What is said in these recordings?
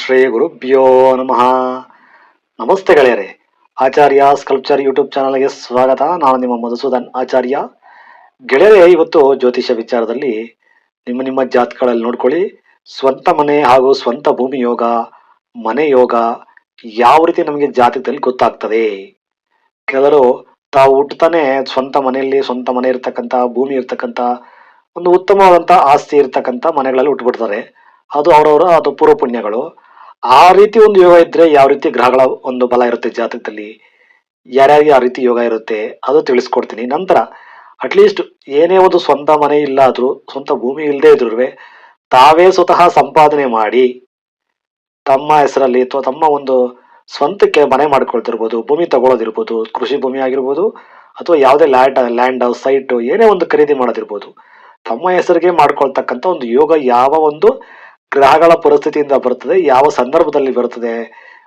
ಶ್ರೀ ಗುರುಭ್ಯೋ ನಮಃ. ನಮಸ್ತೆ ಗೆಳೆಯರೆ. ಆಚಾರ್ಯ ಸ್ಕಲ್ಪ್ಚರ್ ಯೂಟ್ಯೂಬ್ ಚಾನಲ್ಗೆ ಸ್ವಾಗತ. ನಾನು ನಿಮ್ಮ ಮಧುಸೂದನ್ ಆಚಾರ್ಯ. ಗೆಳೆಯರೆ, ಇವತ್ತು ಜ್ಯೋತಿಷ ವಿಚಾರದಲ್ಲಿ ನಿಮ್ಮ ನಿಮ್ಮ ಜಾತಕಗಳಲ್ಲಿ ನೋಡ್ಕೊಳ್ಳಿ. ಸ್ವಂತ ಮನೆ ಹಾಗೂ ಸ್ವಂತ ಭೂಮಿ ಯೋಗ, ಮನೆ ಯೋಗ ಯಾವ ರೀತಿ ನಮಗೆ ಜಾತಕದಲ್ಲಿ ಗೊತ್ತಾಗ್ತದೆ? ಕೆಲವರು ತಾವು ಹುಟ್ಟತಾನೆ ಸ್ವಂತ ಮನೆಯಲ್ಲಿ, ಸ್ವಂತ ಮನೆ ಇರ್ತಕ್ಕಂಥ, ಭೂಮಿ ಇರ್ತಕ್ಕಂಥ, ಒಂದು ಉತ್ತಮವಾದಂಥ ಆಸ್ತಿ ಇರ್ತಕ್ಕಂಥ ಮನೆಗಳಲ್ಲಿ ಹುಟ್ಟುಬಿಡ್ತಾರೆ ಅದು ಅವರವರ, ಅದು ಪೂರ್ವ ಪುಣ್ಯಗಳು ಆ ರೀತಿ ಒಂದು ಯೋಗ ಇದ್ರೆ ಯಾವ ರೀತಿ ಗ್ರಹಗಳ ಒಂದು ಬಲ ಇರುತ್ತೆ ಜಾತಕದಲ್ಲಿ, ಯಾರ್ಯಾರಿಗೆ ಆ ರೀತಿ ಯೋಗ ಇರುತ್ತೆ ಅದು ತಿಳಿಸ್ಕೊಡ್ತೀನಿ. ನಂತರ ಅಟ್ಲೀಸ್ಟ್ ಏನೇ ಒಂದು ಸ್ವಂತ ಮನೆ ಇಲ್ಲ ಆದ್ರೂ ಸ್ವಂತ ಭೂಮಿ ಇಲ್ಲದೆ ಇದ್ರು ತಾವೇ ಸ್ವತಃ ಸಂಪಾದನೆ ಮಾಡಿ ತಮ್ಮ ಹೆಸರಲ್ಲಿ ಅಥವಾ ತಮ್ಮ ಒಂದು ಸ್ವಂತಕ್ಕೆ ಮನೆ ಮಾಡ್ಕೊಳ್ತಿರ್ಬೋದು, ಭೂಮಿ ತಗೊಳ್ಳೋದಿರ್ಬೋದು ಕೃಷಿ ಭೂಮಿ ಆಗಿರ್ಬೋದು ಅಥವಾ ಯಾವುದೇ ಲ್ಯಾಂಡ್ ಲ್ಯಾಂಡ್ ಸೈಟ್, ಏನೇ ಒಂದು ಖರೀದಿ ಮಾಡೋದಿರ್ಬೋದು. ತಮ್ಮ ಹೆಸರಿಗೆ ಮಾಡ್ಕೊಳ್ತಕ್ಕಂಥ ಒಂದು ಯೋಗ ಯಾವ ಒಂದು ಗ್ರಹಗಳ ಪರಿಸ್ಥಿತಿಯಿಂದ ಬರ್ತದೆ, ಯಾವ ಸಂದರ್ಭದಲ್ಲಿ ಬರ್ತದೆ,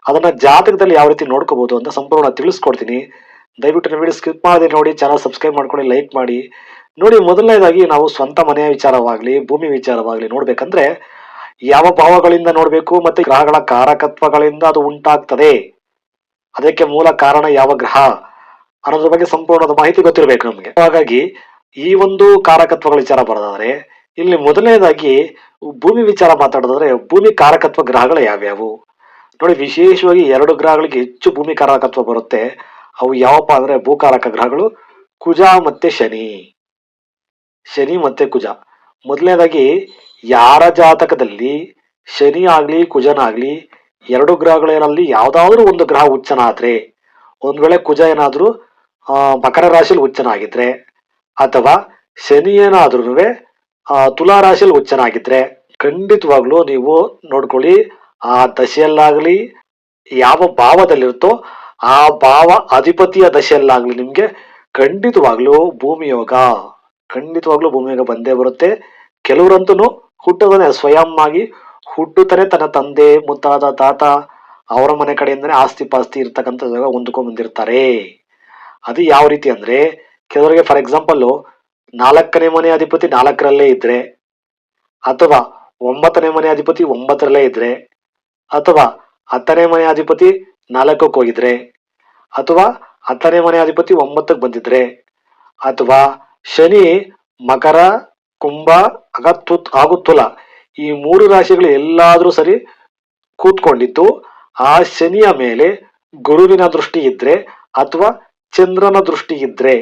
ಅದನ್ನ ಜಾತಕದಲ್ಲಿ ಯಾವ ರೀತಿ ನೋಡ್ಕೋಬಹುದು ಅಂತ ಸಂಪೂರ್ಣ ತಿಳಿಸ್ಕೊಡ್ತೀನಿ. ದಯವಿಟ್ಟು ನೀವು ವಿಡಿಯೋ ಸ್ಕಿಪ್ ಮಾಡದೆ ನೋಡಿ, ಚಾನಲ್ ಸಬ್ಸ್ಕ್ರೈಬ್ ಮಾಡ್ಕೊಳ್ಳಿ ಲೈಕ್ ಮಾಡಿ. ನೋಡಿ, ಮೊದಲನೇದಾಗಿ ನಾವು ಸ್ವಂತ ಮನೆಯ ವಿಚಾರವಾಗ್ಲಿ, ಭೂಮಿ ವಿಚಾರವಾಗಲಿ ನೋಡ್ಬೇಕಂದ್ರೆ, ಯಾವ ಭಾವಗಳಿಂದ ನೋಡ್ಬೇಕು ಮತ್ತೆ ಗ್ರಹಗಳ ಕಾರಕತ್ವಗಳಿಂದ ಅದು ಉಂಟಾಗ್ತದೆ. ಅದಕ್ಕೆ ಮೂಲ ಕಾರಣ ಯಾವ ಗ್ರಹ ಅನ್ನೋದ್ರ ಬಗ್ಗೆ ಸಂಪೂರ್ಣದ ಮಾಹಿತಿ ಗೊತ್ತಿರಬೇಕು ನಮಗೆ. ಹಾಗಾಗಿ ಈ ಒಂದು ಕಾರಕತ್ವಗಳ ವಿಚಾರ ಬರೋದಾದ್ರೆ, ಇಲ್ಲಿ ಮೊದಲನೇದಾಗಿ ಭೂಮಿ ವಿಚಾರ ಮಾತಾಡೋದಾದ್ರೆ ಭೂಮಿ ಕಾರಕತ್ವ ಗ್ರಹಗಳು ಯಾವ್ಯಾವು? ನೋಡಿ, ವಿಶೇಷವಾಗಿ ಎರಡು ಗ್ರಹಗಳಿಗೆ ಹೆಚ್ಚು ಭೂಮಿ ಕಾರಕತ್ವ ಬರುತ್ತೆ. ಅವು ಯಾವಪ್ಪ ಅಂದ್ರೆ ಭೂಕಾರಕ ಗ್ರಹಗಳು, ಕುಜ ಮತ್ತೆ ಶನಿ. ಶನಿ ಮತ್ತೆ ಕುಜ. ಮೊದಲನೇದಾಗಿ, ಯಾರ ಜಾತಕದಲ್ಲಿ ಶನಿ ಆಗ್ಲಿ, ಕುಜನಾಗ್ಲಿ, ಎರಡು ಗ್ರಹಗಳೇನಲ್ಲಿ ಯಾವ್ದಾದ್ರು ಒಂದು ಗ್ರಹ ಉಚ್ಚನಾದ್ರೆ ಒಂದ್ ವೇಳೆ ಕುಜ ಏನಾದ್ರೂ ಮಕರ ರಾಶಿಯಲ್ಲಿ ಉಚ್ಚನಾಗಿದ್ರೆ ಅಥವಾ ಶನಿ ಏನಾದ್ರೂ ತುಲಾ ರಾಶಿಯಲ್ಲಿ ಉಚ್ಚನಾಗಿದ್ರೆ ಖಂಡಿತವಾಗ್ಲೂ ನೀವು ನೋಡ್ಕೊಳ್ಳಿ, ಆ ದಶೆಯಲ್ಲಾಗಲಿ ಯಾವ ಭಾವದಲ್ಲಿರುತ್ತೋ ಆ ಭಾವ ಅಧಿಪತಿಯ ದಶೆಯಲ್ಲಾಗಲಿ ನಿಮ್ಗೆ ಖಂಡಿತವಾಗ್ಲೂ ಭೂಮಿಯೋಗ. ಖಂಡಿತವಾಗ್ಲೂ ಭೂಮಿಯೋಗ ಬಂದೇ ಬರುತ್ತೆ. ಕೆಲವರಂತೂ ಹುಟ್ಟೋದನ್ನೇ ಸ್ವಯಂ ಆಗಿ ಹುಟ್ಟುತ್ತಾನೆ ತನ್ನ ತಂದೆ, ಮುತ್ತಾದ, ತಾತ, ಅವರ ಮನೆ ಕಡೆಯಿಂದನೇ ಆಸ್ತಿ ಪಾಸ್ತಿ ಇರ್ತಕ್ಕಂಥ ಜಾಗ ಹೊಂದ್ಕೊಂಡ್ ಬಂದಿರ್ತಾರೆ. ಅದು ಯಾವ ರೀತಿ ಅಂದ್ರೆ ಕೆಲವರಿಗೆ ಫಾರ್ ಎಕ್ಸಾಂಪಲ್ ನಾಲ್ಕನೇ ಮನೆ ಅಧಿಪತಿ ನಾಲ್ಕರಲ್ಲೇ ಇದ್ರೆ, ಅಥವಾ ಒಂಬತ್ತನೇ ಮನೆ ಅಧಿಪತಿ ಒಂಬತ್ತರಲ್ಲೇ ಇದ್ರೆ, ಅಥವಾ ಹತ್ತನೇ ಮನೆ ಅಧಿಪತಿ ನಾಲ್ಕಕ್ಕೆ ಹೋಗಿದ್ರೆ, ಅಥವಾ ಹತ್ತನೇ ಮನೆ ಅಧಿಪತಿ ಒಂಬತ್ತಕ್ಕೆ ಬಂದಿದ್ರೆ, ಅಥವಾ ಶನಿ, ಮಕರ, ಕುಂಭ ಅಗತ್ತು ಹಾಗೂ ತುಲ ಈ ಮೂರು ರಾಶಿಗಳು ಎಲ್ಲಾದ್ರೂ ಸರಿ ಕೂತ್ಕೊಂಡಿದ್ದು, ಆ ಶನಿಯ ಮೇಲೆ ಗುರುವಿನ ದೃಷ್ಟಿ ಇದ್ರೆ ಅಥವಾ ಚಂದ್ರನ ದೃಷ್ಟಿ ಇದ್ರೆ.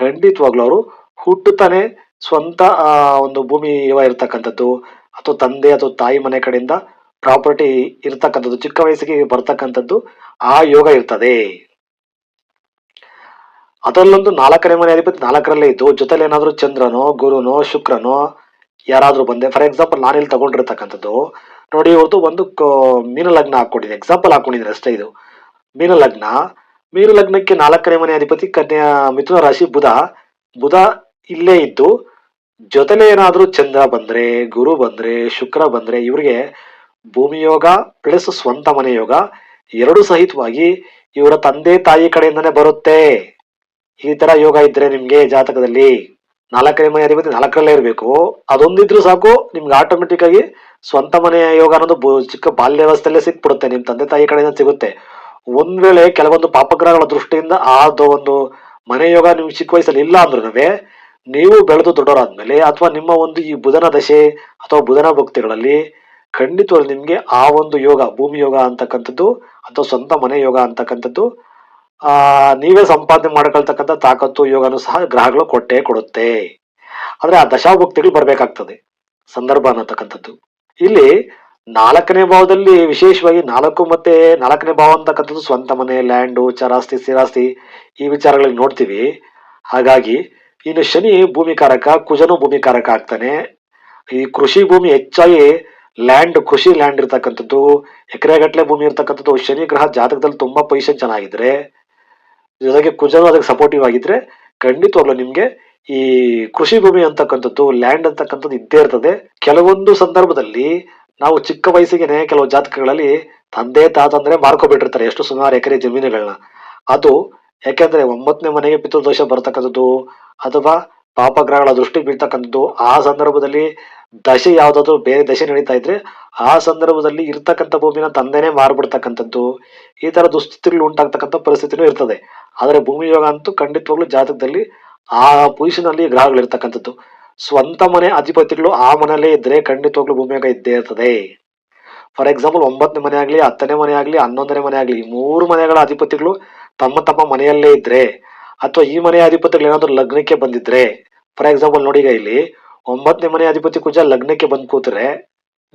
ಖಂಡಿತವಾಗ್ಲೂ ಅವರು ಹುಟ್ಟುತ್ತಾನೆ ಸ್ವಂತ ಒಂದು ಭೂಮಿ ಇರ್ತಕ್ಕಂಥದ್ದು, ಅಥವಾ ತಂದೆ ಅಥವಾ ತಾಯಿ ಮನೆ ಕಡೆಯಿಂದ ಪ್ರಾಪರ್ಟಿ ಇರ್ತಕ್ಕಂಥದ್ದು, ಚಿಕ್ಕ ವಯಸ್ಸಿಗೆ ಬರ್ತಕ್ಕಂಥದ್ದು ಆ ಯೋಗ ಇರ್ತದೆ. ಅದರಲ್ಲೊಂದು ನಾಲ್ಕನೇ ಮನೆ ಅಧಿಪತಿ ನಾಲ್ಕರಲ್ಲೇ ಇದ್ದು, ಜೊತೆಲಿ ಏನಾದರೂ ಚಂದ್ರನೋ, ಗುರುನೋ, ಶುಕ್ರನೋ ಯಾರಾದ್ರೂ ಬಂದೆ, ಫಾರ್ ಎಕ್ಸಾಂಪಲ್ ನಾನಿಲ್ಲಿ ತಗೊಂಡಿರ್ತಕ್ಕಂಥದ್ದು, ನೋಡಿ ಇವ್ರದ್ದು ಒಂದು ಮೀನ ಲಗ್ನ ಹಾಕೊಂಡಿದೆ ಎಕ್ಸಾಂಪಲ್ ಹಾಕೊಂಡಿದ್ರೆ ಅಷ್ಟೇ ಇದು. ಮೀನ ಲಗ್ನ ಮೀನ ಲಗ್ನಕ್ಕೆ ನಾಲ್ಕನೇ ಮನೆ ಅಧಿಪತಿ, ಕನ್ಯಾ ಮಿಥುನ ರಾಶಿ ಬುಧ. ಬುಧ ಇಲ್ಲೇ ಇದ್ದು, ಜೊತೆಲೆ ಏನಾದ್ರೂ ಚಂದ್ರ ಬಂದ್ರೆ, ಗುರು ಬಂದ್ರೆ, ಶುಕ್ರ ಬಂದ್ರೆ, ಇವ್ರಿಗೆ ಭೂಮಿ ಯೋಗ ಪ್ಲಸ್ ಸ್ವಂತ ಮನೆ ಯೋಗ ಎರಡು ಸಹಿತವಾಗಿ ಇವರ ತಂದೆ ತಾಯಿ ಕಡೆಯಿಂದನೇ ಬರುತ್ತೆ. ಈ ತರ ಯೋಗ ಇದ್ರೆ ನಿಮ್ಗೆ ಜಾತಕದಲ್ಲಿ ನಾಲ್ಕನೇ ಮನೆ ಅಧಿಪತಿ ನಾಲ್ಕರಲ್ಲೇ ಇರಬೇಕು. ಅದೊಂದಿದ್ರು ಸಾಕು, ನಿಮ್ಗೆ ಆಟೋಮೆಟಿಕ್ ಆಗಿ ಸ್ವಂತ ಮನೆಯ ಯೋಗ ಅನ್ನೋದು ಚಿಕ್ಕ ಬಾಲ್ಯ ವ್ಯವಸ್ಥೆಯಲ್ಲೇ ಸಿಕ್ಬಿಡುತ್ತೆ, ನಿಮ್ ತಂದೆ ತಾಯಿ ಕಡೆಯಿಂದ ಸಿಗುತ್ತೆ. ಒಂದ್ ವೇಳೆ ಕೆಲವೊಂದು ಪಾಪಗ್ರಹಗಳ ದೃಷ್ಟಿಯಿಂದ ಆದ ಒಂದು ಮನೆ ಯೋಗ ನಿಮ್ಗೆ ಚಿಕ್ಕ ವಯಸ್ಸಲ್ಲಿ ಇಲ್ಲ ಅಂದ್ರೂ ನೀವು ಬೆಳೆದು ದೊಡ್ಡವರಾದ್ಮೇಲೆ ಅಥವಾ ನಿಮ್ಮ ಒಂದು ಈ ಬುಧನ ದಶೆ ಅಥವಾ ಬುಧನ ಭಕ್ತಿಗಳಲ್ಲಿ ಖಂಡಿತವಾಗಿ ನಿಮ್ಗೆ ಆ ಒಂದು ಯೋಗ, ಭೂಮಿ ಯೋಗ ಅಂತಕ್ಕಂಥದ್ದು, ಅಥವಾ ಸ್ವಂತ ಮನೆ ಯೋಗ ಅಂತಕ್ಕಂಥದ್ದು, ಆ, ನೀವೇ ಸಂಪಾದನೆ ಮಾಡ್ಕೊಳ್ತಕ್ಕಂಥ ತಾಕತ್ತು ಯೋಗನು ಸಹ ಗ್ರಹಗಳು ಕೊಟ್ಟೇ ಕೊಡುತ್ತೆ. ಆದ್ರೆ ಆ ದಶಾಭಕ್ತಿಗಳು ಬರ್ಬೇಕಾಗ್ತದೆ, ಸಂದರ್ಭ ಅನ್ನತಕ್ಕಂಥದ್ದು. ಇಲ್ಲಿ ನಾಲ್ಕನೇ ಭಾವದಲ್ಲಿ ವಿಶೇಷವಾಗಿ ನಾಲ್ಕು ಮತ್ತೆ ನಾಲ್ಕನೇ ಭಾವ ಅಂತಕ್ಕಂಥದ್ದು ಸ್ವಂತ ಮನೆ ಲ್ಯಾಂಡು ಚರಾಸ್ತಿ, ಸ್ಥಿರಾಸ್ತಿ ಈ ವಿಚಾರಗಳಲ್ಲಿ ನೋಡ್ತೀವಿ. ಹಾಗಾಗಿ ಇನ್ನು ಶನಿ ಭೂಮಿಕಾರಕ, ಕುಜನು ಭೂಮಿಕಾರಕ ಆಗ್ತಾನೆ. ಈ ಕೃಷಿ ಭೂಮಿ ಹೆಚ್ಚಾಗಿ ಲ್ಯಾಂಡ್ ಕೃಷಿ ಲ್ಯಾಂಡ್ ಇರ್ತಕ್ಕಂಥದ್ದು, ಎಕರೆಗಟ್ಟಲೆ ಭೂಮಿ ಇರ್ತಕ್ಕಂಥದ್ದು, ಶನಿ ಗ್ರಹ ಜಾತಕದಲ್ಲಿ ತುಂಬಾ ಪೈಸೆ ಚೆನ್ನಾಗಿದ್ರೆ, ಜೊತೆಗೆ ಕುಜನು ಅದಕ್ಕೆ ಸಪೋರ್ಟಿವ್ ಆಗಿದ್ರೆ ಖಂಡಿತವಾಗ್ಲೂ ನಿಮ್ಗೆ ಈ ಕೃಷಿ ಭೂಮಿ ಅಂತಕ್ಕಂಥದ್ದು ಲ್ಯಾಂಡ್ ಅಂತಕ್ಕಂಥದ್ದು ಇದ್ದೇ ಇರ್ತದೆ. ಕೆಲವೊಂದು ಸಂದರ್ಭದಲ್ಲಿ ನಾವು ಚಿಕ್ಕ ವಯಸ್ಸಿಗೆನೆ ಕೆಲವು ಜಾತಕಗಳಲ್ಲಿ ತಂದೆ ತಾತ ಅಂದ್ರೆ ಮಾರ್ಕೊಬಿಟ್ಟಿರ್ತಾರೆ, ಎಷ್ಟು ಸುಮಾರು ಎಕರೆ ಜಮೀನುಗಳನ್ನ ಅದು ಯಾಕೆಂದ್ರೆ ಒಂಬತ್ತನೇ ಮನೆಗೆ ಪಿತೃದೋಷ ಬರ್ತಕ್ಕಂಥದ್ದು ಅಥವಾ ಪಾಪಗ್ರಹಗಳ ದೃಷ್ಟಿ ಬೀಳ್ತಕ್ಕಂಥದ್ದು, ಆ ಸಂದರ್ಭದಲ್ಲಿ ದಶೆ ಯಾವ್ದಾದ್ರು ಬೇರೆ ದಶೆ ನಡೀತಾ ಇದ್ರೆ ಆ ಸಂದರ್ಭದಲ್ಲಿ ಇರ್ತಕ್ಕಂಥ ಭೂಮಿನ ತಂದೆನೇ ಮಾರ್ಬಿಡ್ತಕ್ಕಂಥದ್ದು, ಈ ತರ ದುಸ್ಥಿತಿಗಳು ಉಂಟಾಗ್ತಕ್ಕಂಥ ಪರಿಸ್ಥಿತಿನೂ ಇರ್ತದೆ. ಆದರೆ ಭೂಮಿ ಯೋಗ ಅಂತೂ ಖಂಡಿತವಾಗ್ಲೂ ಜಾತಕದಲ್ಲಿ ಆ ಪೊಸಿಷನ್ ಅಲ್ಲಿ ಗ್ರಹಗಳು ಇರ್ತಕ್ಕಂಥದ್ದು ಸ್ವಂತ ಮನೆ ಅಧಿಪತಿಗಳು ಆ ಮನೆಯಲ್ಲೇ ಇದ್ರೆ ಭೂಮಿ ಯೋಗ ಇದ್ದೇ ಇರ್ತದೆ. ಫಾರ್ ಎಕ್ಸಾಂಪಲ್ ಒಂಬತ್ತನೇ ಮನೆ ಆಗಲಿ, ಹತ್ತನೇ ಮನೆ ಆಗಲಿ, ಹನ್ನೊಂದನೇ ಮನೆ ಆಗಲಿ ಮೂರು ಮನೆಗಳ ಅಧಿಪತಿಗಳು ತಮ್ಮ ತಮ್ಮ ಮನೆಯಲ್ಲೇ ಇದ್ರೆ ಅಥವಾ ಈ ಮನೆಯ ಅಧಿಪತಿಗಳು ಏನಾದ್ರು ಲಗ್ನಕ್ಕೆ ಬಂದಿದ್ರೆ ಫಾರ್ ಎಕ್ಸಾಂಪಲ್ ನೋಡಿ ಈಗ ಇಲ್ಲಿ, ಒಂಬತ್ತನೇ ಮನೆ ಅಧಿಪತಿ ಕುಜ ಲಗ್ನಕ್ಕೆ ಬಂದ್ ಕೂತ್ರೆ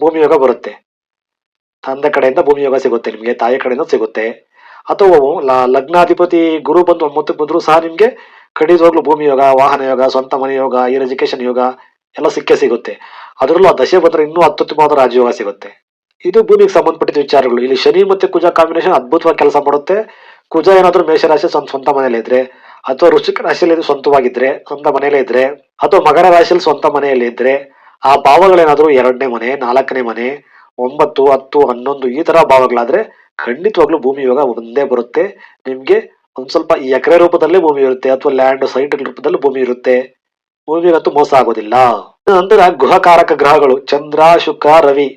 ಭೂಮಿ ಯೋಗ ಬರುತ್ತೆ. ತಂದೆ ಕಡೆಯಿಂದ ಭೂಮಿ ಯೋಗ ಸಿಗುತ್ತೆ, ನಿಮ್ಗೆ ತಾಯಿ ಕಡೆಯಿಂದ ಸಿಗುತ್ತೆ. ಅಥವಾ ಲಗ್ನಾಧಿಪತಿ ಗುರು ಬಂದು ಒಂಬತ್ತಕ್ಕೆ ಬಂದ್ರು ಸಹ ನಿಮ್ಗೆ ಖಂಡಿತವಾಗ್ಲೂ ಭೂಮಿ ಯೋಗ, ವಾಹನ ಯೋಗ, ಸ್ವಂತ ಮನೆ ಯೋಗ ಏನ್ ಎಜುಕೇಶನ್ ಯೋಗ ಎಲ್ಲ ಸಿಕ್ಕೇ ಸಿಗುತ್ತೆ. ಅದರಲ್ಲೂ ಆ ದಶೆ ಬಂದ್ರೆ ಇನ್ನೂ ಅತ್ಯುತ್ತಮವಾದ ರಾಜಯೋಗ ಸಿಗುತ್ತೆ. ಇದು ಭೂಮಿಗೆ ಸಂಬಂಧಪಟ್ಟಿದ ವಿಚಾರಗಳು. ಇಲ್ಲಿ ಶನಿ ಮತ್ತೆ ಕುಜ ಕಾಂಬಿನೇಷನ್ ಅದ್ಭುತವಾಗಿ ಕೆಲಸ ಮಾಡುತ್ತೆ. ಕುಜ ಏನಾದ್ರೂ ಮೇಷರಾಶಿ ಸ್ವಂತ ಸ್ವಂತ ಮನೆಯಲ್ಲಿ ಇದ್ರೆ, ಅಥವಾ ವೃಶ್ಚಿಕ ರಾಶಿಯಲ್ಲಿ ಸ್ವಂತವಾಗಿದ್ರೆ, ಸ್ವಂತ ಮನೆಯಲ್ಲೇ ಇದ್ರೆ, ಅಥವಾ ಮಗರ ರಾಶಿಯಲ್ಲಿ ಸ್ವಂತ ಮನೆಯಲ್ಲಿ ಇದ್ರೆ, ಆ ಭಾವಗಳೇನಾದ್ರೂ ಎರಡನೇ ಮನೆ, ನಾಲ್ಕನೇ ಮನೆ, ಒಂಬತ್ತು, ಹತ್ತು, ಹನ್ನೊಂದು ಈ ತರ ಭಾವಗಳಾದ್ರೆ ಖಂಡಿತವಾಗ್ಲೂ ಭೂಮಿ ಯೋಗ ಒಂದೇ ಬರುತ್ತೆ. ನಿಮ್ಗೆ ಒಂದ್ ಸ್ವಲ್ಪ ಎಕರೆ ರೂಪದಲ್ಲಿ ಭೂಮಿ ಇರುತ್ತೆ ಅಥವಾ ಲ್ಯಾಂಡ್ ಸೈಟ್ ರೂಪದಲ್ಲಿ ಭೂಮಿ ಇರುತ್ತೆ. ಭೂಮಿಗಂತೂ ಮೋಸ ಆಗೋದಿಲ್ಲ. ನಂತರ ಗೃಹಕಾರಕ ಗ್ರಹಗಳು, ಚಂದ್ರ, ಶುಕ್ರ, ರವಿ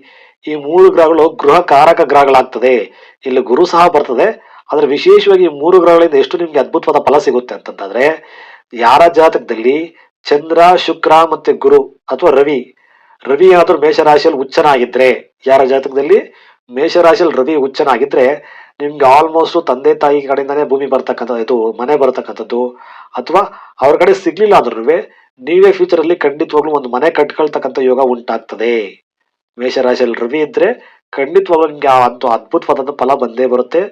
ಈ ಮೂರು ಗ್ರಹಗಳು ಗೃಹಕಾರಕ ಗ್ರಹಗಳಾಗ್ತದೆ. ಇಲ್ಲಿ ಗುರು ಸಹ ಬರ್ತದೆ. ಆದ್ರೆ ವಿಶೇಷವಾಗಿ ಈ ಮೂರು ಗ್ರಹಗಳಿಂದ ಎಷ್ಟು ನಿಮ್ಗೆ ಅದ್ಭುತವಾದ ಫಲ ಸಿಗುತ್ತೆ ಅಂತಂದ್ರೆ ಯಾರ ಜಾತಕದಲ್ಲಿ ಚಂದ್ರ, ಶುಕ್ರ ಮತ್ತೆ ಗುರು ಅಥವಾ ರವಿ ರವಿ ಏನಾದ್ರೂ ಮೇಷರಾಶಿಯಲ್ಲಿ ಉಚ್ಚನಾಗಿದ್ರೆ ಯಾರ ಜಾತಕದಲ್ಲಿ ಮೇಷರಾಶಿಯಲ್ಲಿ ರವಿ ಉಚ್ಚನಾಗಿದ್ರೆ ನಿಮ್ಗೆ ಆಲ್ಮೋಸ್ಟ್ ತಂದೆ ತಾಯಿ ಕಡೆಯಿಂದಾನೇ ಭೂಮಿ ಬರ್ತಕ್ಕಂಥದ್ದು, ಇದು ಮನೆ ಬರ್ತಕ್ಕಂಥದ್ದು, ಅಥವಾ ಅವ್ರ ಕಡೆ ಸಿಗ್ಲಿಲ್ಲ ಆದ್ರೂ ನೀವೇ ಫ್ಯೂಚರ್ ಅಲ್ಲಿ ಖಂಡಿತವಾಗ್ಲೂ ಒಂದು ಮನೆ ಕಟ್ಕೊಳ್ತಕ್ಕಂಥ ಯೋಗ ಉಂಟಾಗ್ತದೆ. ಮೇಷರಾಶಿಯಲ್ಲಿ ರವಿ ಇದ್ರೆ ಖಂಡಿತವಾಗ್ಲೂ ನಿಮ್ಗೆ ಅಂತೂ ಅದ್ಭುತವಾದ ಫಲ ಬಂದೇ ಬರುತ್ತೆ.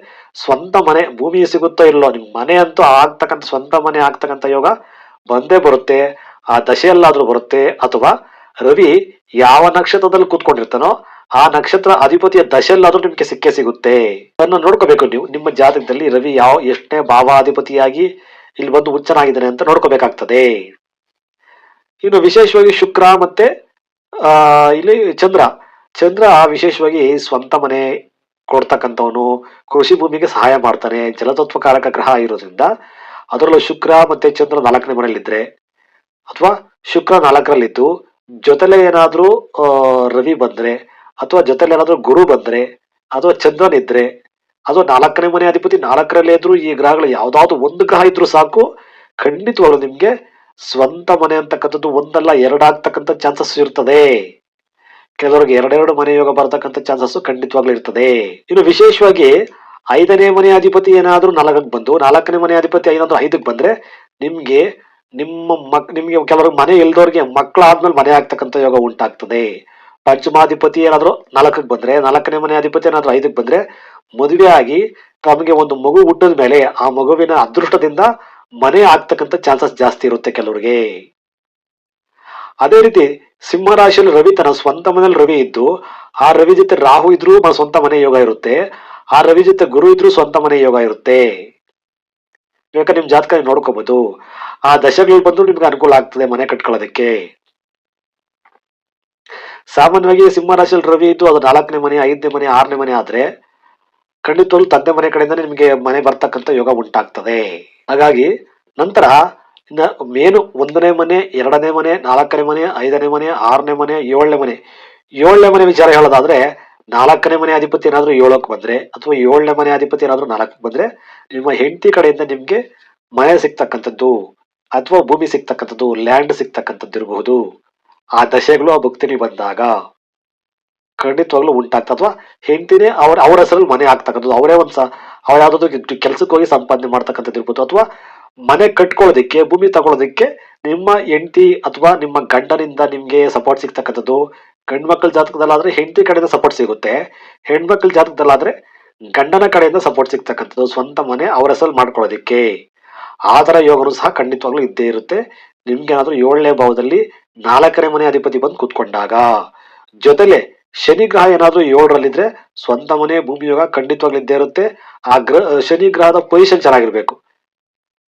ಸ್ವಂತ ಮನೆ ಭೂಮಿ ಸಿಗುತ್ತೋ ಇಲ್ಲೋ ನಿಮ್ ಮನೆ ಅಂತೂ ಆಗ್ತಕ್ಕಂಥ, ಸ್ವಂತ ಮನೆ ಆಗ್ತಕ್ಕಂಥ ಯೋಗ ಬಂದೇ ಬರುತ್ತೆ. ಆ ದಶೆಯಲ್ಲಾದ್ರೂ ಬರುತ್ತೆ, ಅಥವಾ ರವಿ ಯಾವ ನಕ್ಷತ್ರದಲ್ಲಿ ಕೂತ್ಕೊಂಡಿರ್ತಾನೋ ಆ ನಕ್ಷತ್ರ ಅಧಿಪತಿಯ ದಶೆಯಲ್ಲಾದ್ರೂ ನಿಮ್ಗೆ ಸಿಕ್ಕೇ ಸಿಗುತ್ತೆ. ಅದನ್ನು ನೋಡ್ಕೋಬೇಕು ನೀವು. ನಿಮ್ಮ ಜಾತಕದಲ್ಲಿ ರವಿ ಯಾವ ಎಷ್ಟನೇ ಭಾವಾಧಿಪತಿಯಾಗಿ ಇಲ್ಲಿ ಬಂದು ಉಚ್ಚನಾಗಿದ್ದಾನೆ ಅಂತ ನೋಡ್ಕೋಬೇಕಾಗ್ತದೆ. ಇನ್ನು ವಿಶೇಷವಾಗಿ ಶುಕ್ರ ಮತ್ತೆ, ಆ, ಇಲ್ಲಿ ಚಂದ್ರ. ಚಂದ್ರ ವಿಶೇಷವಾಗಿ ಸ್ವಂತ ಮನೆ ಕೊಡ್ತಕ್ಕಂಥವನು. ಕೃಷಿ ಭೂಮಿಗೆ ಸಹಾಯ ಮಾಡ್ತಾನೆ. ಜಲತತ್ವಕಾರಕ ಗ್ರಹ ಇರೋದ್ರಿಂದ ಅದರಲ್ಲೂ ಶುಕ್ರ ಮತ್ತೆ ಚಂದ್ರ ನಾಲ್ಕನೇ ಮನೆಯಲ್ಲಿದ್ರೆ. ಅಥವಾ ಶುಕ್ರ ನಾಲ್ಕರಲ್ಲಿದ್ದು ಜೊತೆಲೆ ಏನಾದ್ರೂ ರವಿ ಬಂದ್ರೆ ಅಥವಾ ಜೊತೆಲಿ ಏನಾದರೂ ಗುರು ಬಂದ್ರೆ, ಅಥವಾ ಚಂದ್ರನ್ ಇದ್ರೆ ಅಥವಾ ನಾಲ್ಕನೇ ಮನೆ ಅಧಿಪತಿ ನಾಲ್ಕರಲ್ಲಿ ಇದ್ರು ಈ ಗ್ರಹಗಳು ಯಾವ್ದಾದ್ರು ಒಂದು ಗ್ರಹ ಇದ್ರೂ ಸಾಕು ಖಂಡಿತವಾಗ್ಲು ನಿಮ್ಗೆ ಸ್ವಂತ ಮನೆ ಅಂತಕ್ಕಂಥದ್ದು ಒಂದಲ್ಲ, ಎರಡಾಗ್ತಕ್ಕಂಥ ಚಾನ್ಸಸ್ ಇರ್ತದೆ. ಕೆಲವರಿಗೆ ಎರಡೆರಡು ಮನೆ ಯೋಗ ಬರತಕ್ಕಂಥ ಚಾನ್ಸಸ್ ಖಂಡಿತವಾಗ್ಲೂ ಇರ್ತದೆ. ಇನ್ನು ವಿಶೇಷವಾಗಿ ಐದನೇ ಮನೆ ಅಧಿಪತಿ ಏನಾದರೂ ನಾಲ್ಕಕ್ಕೆ ಬಂದು, ನಾಲ್ಕನೇ ಮನೆ ಅಧಿಪತಿ ಏನಾದ್ರೂ ಐದಕ್ಕೆ ಬಂದ್ರೆ, ನಿಮ್ಗೆ ನಿಮ್ಮ ಮಕ್, ನಿಮ್ಗೆ ಕೆಲವ್ರಿಗೆ ಮನೆ ಇಲ್ದವ್ರಿಗೆ ಮಕ್ಕಳಾದ್ಮೇಲೆ ಮನೆ ಆಗ್ತಕ್ಕಂಥ ಯೋಗ ಉಂಟಾಗ್ತದೆ. ಪಂಚಮಾಧಿಪತಿ ಏನಾದ್ರೂ ನಾಲ್ಕಕ್ಕೆ ಬಂದ್ರೆ, ನಾಲ್ಕನೇ ಮನೆ ಅಧಿಪತಿ ಏನಾದ್ರು ಐದಕ್ಕೆ ಬಂದ್ರೆ ಮದುವೆ ಆಗಿ ತಮಗೆ ಒಂದು ಮಗು ಹುಟ್ಟಿದ ಮೇಲೆ ಆ ಮಗುವಿನ ಅದೃಷ್ಟದಿಂದ ಮನೆ ಆಗ್ತಕ್ಕಂಥ ಚಾನ್ಸಸ್ ಜಾಸ್ತಿ ಇರುತ್ತೆ ಕೆಲವರಿಗೆ. ಅದೇ ರೀತಿ ಸಿಂಹ ರಾಶಿಯಲ್ಲಿ ರವಿ ತನ್ನ ಸ್ವಂತ ಮನೆಯಲ್ಲಿ ರವಿ ಇದ್ದು, ಆ ರವಿ ಜೊತೆ ರಾಹು ಇದ್ರೂ ಸ್ವಂತ ಮನೆ ಯೋಗ ಇರುತ್ತೆ, ಆ ರವಿ ಜೊತೆ ಗುರು ಇದ್ರೂ ಸ್ವಂತ ಮನೆ ಯೋಗ ಇರುತ್ತೆ. ಬೇಕಾದ್ರೆ ನಿಮ್ ಜಾತಕ ನೋಡ್ಕೋಬಹುದು ಆ ದಶಗಳು ಬಂದು ನಿಮ್ಗೆ ಅನುಕೂಲ ಆಗ್ತದೆ ಮನೆ ಕಟ್ಕೊಳ್ಳೋದಕ್ಕೆ. ಸಾಮಾನ್ಯವಾಗಿ ಸಿಂಹ ರಾಶಿಯಲ್ಲಿ ರವಿ ಇದ್ದು ಅದು ನಾಲ್ಕನೇ ಮನೆ, ಐದನೇ ಮನೆ, ಆರನೇ ಮನೆ ಆದ್ರೆ ಖಂಡಿತವಾಗ್ಲೂ ತಂದೆ ಮನೆ ಕಡೆಯಿಂದ ನಿಮಗೆ ಮನೆ ಬರ್ತಕ್ಕಂಥ ಯೋಗ ಉಂಟಾಗ್ತದೆ. ಹಾಗಾಗಿ ನಂತರ ಮೇನು ಒಂದನೇ ಮನೆ, ಎರಡನೇ ಮನೆ, ನಾಲ್ಕನೇ ಮನೆ, ಐದನೇ ಮನೆ, ಆರನೇ ಮನೆ, ಏಳನೇ ಮನೆ. ಏಳನೇ ಮನೆ ವಿಚಾರ ಹೇಳೋದಾದ್ರೆ ನಾಲ್ಕನೇ ಮನೆ ಅಧಿಪತಿ ಏನಾದರೂ ಏಳಕ್ಕೆ ಬಂದ್ರೆ ಅಥವಾ ಏಳನೇ ಮನೆ ಅಧಿಪತಿ ಏನಾದರೂ ನಾಲ್ಕಕ್ಕೆ ಬಂದ್ರೆ ನಿಮ್ಮ ಹೆಂಡತಿ ಕಡೆಯಿಂದ ನಿಮಗೆ ಮನೆ ಸಿಗ್ತಕ್ಕಂಥದ್ದು ಅಥವಾ ಭೂಮಿ ಸಿಗ್ತಕ್ಕಂಥದ್ದು ಲ್ಯಾಂಡ್ ಸಿಗ್ತಕ್ಕಂಥದ್ದು ಇರಬಹುದು. ಆ ದಶೆಗಳು ಆ ಭಕ್ತಿನಿ ಬಂದಾಗ ಖಂಡಿತವಾಗ್ಲೂ ಉಂಟಾಗ್ತದೆ. ಅಥವಾ ಹೆಂಡತಿನೇ ಅವ್ರ ಅವ್ರ ಹೆಸರಲ್ಲಿ ಮನೆ ಆಗ್ತಕ್ಕಂಥದ್ದು ಅವರೇ ಒಂದು ಅವ್ರ ಯಾವ್ದಾದ್ರು ಕೆಲ್ಸಕ್ಕೆ ಹೋಗಿ ಸಂಪಾದನೆ ಮಾಡ್ತಕ್ಕಂಥದ್ದು ಇರ್ಬೋದು. ಅಥವಾ ಮನೆ ಕಟ್ಕೊಳ್ಳೋದಕ್ಕೆ, ಭೂಮಿ ತಗೊಳ್ಳೋದಕ್ಕೆ ನಿಮ್ಮ ಹೆಂಡತಿ ಅಥವಾ ನಿಮ್ಮ ಗಂಡನಿಂದ ನಿಮಗೆ ಸಪೋರ್ಟ್ ಸಿಗ್ತಕ್ಕಂಥದ್ದು. ಗಂಡ್ಮಕ್ಳ ಜಾತಕದಲ್ಲಾದ್ರೆ ಹೆಂಡತಿ ಕಡೆಯಿಂದ ಸಪೋರ್ಟ್ ಸಿಗುತ್ತೆ. ಹೆಣ್ಮಕ್ಳ ಜಾತಕದಲ್ಲಾದ್ರೆ ಗಂಡನ ಕಡೆಯಿಂದ ಸಪೋರ್ಟ್ ಸಿಗ್ತಕ್ಕಂಥದ್ದು, ಸ್ವಂತ ಮನೆ ಅವ್ರ ಹೆಸರಲ್ಲಿ ಮಾಡ್ಕೊಳ್ಳೋದಿಕ್ಕೆ. ಆ ತರ ಯೋಗನು ಸಹ ಖಂಡಿತವಾಗ್ಲೂ ಇದ್ದೇ ಇರುತ್ತೆ. ನಿಮ್ಗೆ ಏನಾದರೂ ಏಳನೇ ಭಾವದಲ್ಲಿ ನಾಲ್ಕನೇ ಮನೆ ಅಧಿಪತಿ ಬಂದು ಕೂತ್ಕೊಂಡಾಗ ಜೊತೆಲೆ ಶನಿ ಗ್ರಹ ಏನಾದ್ರೂ ಏಳರಲ್ಲಿದ್ರೆ ಸ್ವಂತ ಮನೆ, ಭೂಮಿ ಯೋಗ ಖಂಡಿತವಾಗ್ಲೂ ಇದ್ದೇ ಇರುತ್ತೆ. ಆ ಗ್ರಹ ಶನಿ ಗ್ರಹದ ಪೊಸಿಷನ್ ಚೆನ್ನಾಗಿರ್ಬೇಕು.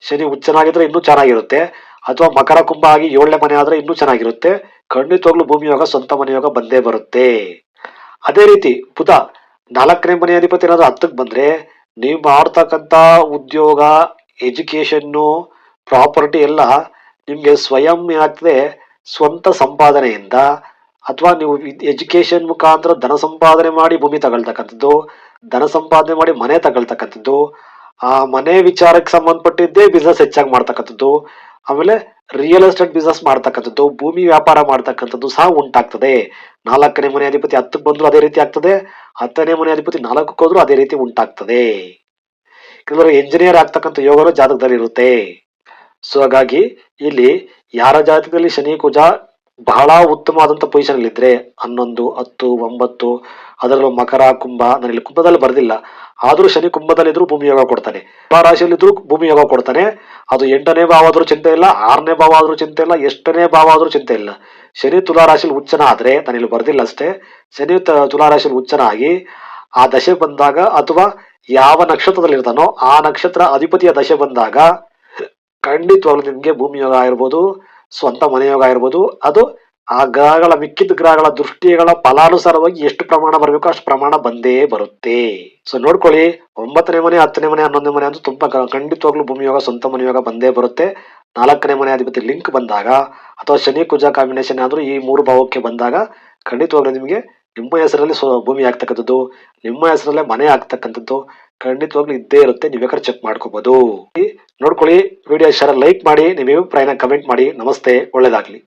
ಶನಿ ಉಚ್ಚನಾಗಿದ್ರೆ ಇನ್ನೂ ಚೆನ್ನಾಗಿರುತ್ತೆ. ಅಥವಾ ಮಕರ ಕುಂಭ ಆಗಿ ಏಳನೇ ಮನೆ ಆದ್ರೆ ಇನ್ನೂ ಚೆನ್ನಾಗಿರುತ್ತೆ. ಖಂಡಿತವಾಗ್ಲೂ ಭೂಮಿ ಯೋಗ, ಸ್ವಂತ ಮನೆ ಯೋಗ ಬಂದೇ ಬರುತ್ತೆ. ಅದೇ ರೀತಿ ಬುಧ ನಾಲ್ಕನೇ ಮನೆ ಅಧಿಪತಿ ಏನಾದರೂ ಹತ್ತಕ್ಕೆ ಬಂದ್ರೆ, ನೀವು ಮಾಡ್ತಕ್ಕಂಥ ಉದ್ಯೋಗ ಎಜುಕೇಶನ್ನು ಪ್ರಾಪರ್ಟಿ ಎಲ್ಲ ನಿಮಗೆ ಸ್ವಯಂ ಏನಾಗ್ತದೆ ಸ್ವಂತ ಸಂಪಾದನೆಯಿಂದ ಅಥವಾ ನೀವು ಎಜುಕೇಷನ್ ಮುಖಾಂತರ ಧನ ಸಂಪಾದನೆ ಮಾಡಿ ಭೂಮಿ ತಗೊಳ್ತಕ್ಕಂಥದ್ದು, ಧನ ಸಂಪಾದನೆ ಮಾಡಿ ಮನೆ ತಗೊಳ್ತಕ್ಕಂಥದ್ದು, ಆ ಮನೆ ವಿಚಾರಕ್ಕೆ ಸಂಬಂಧಪಟ್ಟಿದ್ದೇ ಬಿಸ್ನೆಸ್ ಹೆಚ್ಚಾಗಿ ಮಾಡ್ತಕ್ಕಂಥದ್ದು, ಆಮೇಲೆ ರಿಯಲ್ ಎಸ್ಟೇಟ್ ಬಿಸ್ನೆಸ್ ಮಾಡ್ತಕ್ಕಂಥದ್ದು, ಭೂಮಿ ವ್ಯಾಪಾರ ಮಾಡ್ತಕ್ಕಂಥದ್ದು ಸಹ ಉಂಟಾಗ್ತದೆ. ನಾಲ್ಕನೇ ಮನೆ ಅಧಿಪತಿ ಹತ್ತಕ್ಕೆ ಬಂದರೂ ಅದೇ ರೀತಿ ಆಗ್ತದೆ, ಹತ್ತನೇ ಮನೆ ಅಧಿಪತಿ ನಾಲ್ಕಕ್ಕೆ ಹೋದ್ರೂ ಅದೇ ರೀತಿ ಉಂಟಾಗ್ತದೆ. ಕೆಲವರು ಎಂಜಿನಿಯರ್ ಆಗ್ತಕ್ಕಂಥ ಯೋಗನೂ ಜಾತಕದಲ್ಲಿ ಇರುತ್ತೆ ಸೊ ಹಾಗಾಗಿ ಇಲ್ಲಿ ಯಾರ ಜಾತಕದಲ್ಲಿ ಶನಿ ಕುಜ ಬಹಳ ಉತ್ತಮವಾದಂತ ಪೊಸಿಷನ್ ಇದ್ರೆ ಹನ್ನೊಂದು, ಹತ್ತು, ಒಂಬತ್ತು, ಅದರಲ್ಲೂ ಮಕರ, ಕುಂಭ ನಾನು ಇಲ್ಲಿ ಕುಂಭದಲ್ಲಿ ಬರ್ದಿಲ್ಲ. ಆದರೂ ಶನಿ ಕುಂಭದಲ್ಲಿದ್ದರೂ ಭೂಮಿ ಯೋಗ ಕೊಡ್ತಾನೆ. ತುಲಾ ರಾಶಿಯಲ್ಲಿದ್ರು ಭೂಮಿ ಯೋಗ ಕೊಡ್ತಾನೆ. ಅದು ಎಂಟನೇ ಭಾವ ಆದ್ರೂ ಚಿಂತೆ ಇಲ್ಲ, ಆರನೇ ಭಾವ ಆದ್ರೂ ಚಿಂತೆ ಇಲ್ಲ, ಎಷ್ಟನೇ ಭಾವ ಆದ್ರೂ ಚಿಂತೆ ಇಲ್ಲ. ಶನಿ ತುಲಾ ರಾಶಿಯಲ್ಲಿ ಉಚ್ಚನ ಆದ್ರೆ ನಾನು ಇಲ್ಲಿ ಬರ್ದಿಲ್ಲ ಅಷ್ಟೇ. ಶನಿ ತುಲಾರಾಶಿಯಲ್ಲಿ ತುಲಾ ರಾಶಿಯಲ್ಲಿ ಉಚ್ಚನ ಆಗಿ ಆ ದಶೆ ಬಂದಾಗ ಅಥವಾ ಯಾವ ನಕ್ಷತ್ರದಲ್ಲಿ ಇರ್ತಾನೋ ಆ ನಕ್ಷತ್ರ ಅಧಿಪತಿಯ ದಶೆ ಬಂದಾಗ ಖಂಡಿತವಾಗ್ಲೂ ನಿಮ್ಗೆ ಭೂಮಿ ಯೋಗ ಆಗಿರ್ಬೋದು, ಸ್ವಂತ ಮನೆಯೋಗ ಆಗಿರ್ಬೋದು, ಅದು ಆ ಗ್ರಹಗಳ ಮಿಕ್ಕಿದ ಗ್ರಹಗಳ ದೃಷ್ಟಿಗಳ ಫಲಾನುಸಾರವಾಗಿ ಎಷ್ಟು ಪ್ರಮಾಣ ಬರಬೇಕು ಅಷ್ಟು ಪ್ರಮಾಣ ಬಂದೇ ಬರುತ್ತೆ. ಸೊ ನೋಡ್ಕೊಳ್ಳಿ, ಒಂಬತ್ತನೇ ಮನೆ, ಹತ್ತನೇ ಮನೆ, ಹನ್ನೊಂದನೇ ಮನೆ ಅಂತ ತುಂಬಾ ಖಂಡಿತವಾಗ್ಲೂ ಭೂಮಿ ಯೋಗ, ಸ್ವಂತ ಮನೆಯೋಗ ಬಂದೇ ಬರುತ್ತೆ. ನಾಲ್ಕನೇ ಮನೆ ಅಧಿಪತಿ ಲಿಂಕ್ ಬಂದಾಗ, ಅಥವಾ ಶನಿ, ಕುಜ, ಕಾಂಬಿನೇಷನ್ ಆದ್ರೂ ಈ ಮೂರು ಭಾವಕ್ಕೆ ಬಂದಾಗ, ಖಂಡಿತವಾಗ್ಲು ನಿಮಗೆ ನಿಮ್ಮ ಹೆಸರಲ್ಲಿ ಭೂಮಿ ಆಗ್ತಕ್ಕಂಥದ್ದು, ನಿಮ್ಮ ಹೆಸರಲ್ಲೇ ಮನೆ ಆಗ್ತಕ್ಕಂಥದ್ದು ಖಂಡಿತವಾಗ್ಲೂ ಇದ್ದೇ ಇರುತ್ತೆ, ನೀವು ಬೇಕಾದ್ರೆ ಚೆಕ್ ಮಾಡ್ಕೋಬಹುದು ನೋಡ್ಕೊಳ್ಳಿ ವಿಡಿಯೋ ಶೇರ್ ಲೈಕ್ ಮಾಡಿ ನಿಮ್ಮ ಅಭಿಪ್ರಾಯನ ಕಮೆಂಟ್ ಮಾಡಿ, ನಮಸ್ತೆ, ಒಳ್ಳೇದಾಗ್ಲಿ.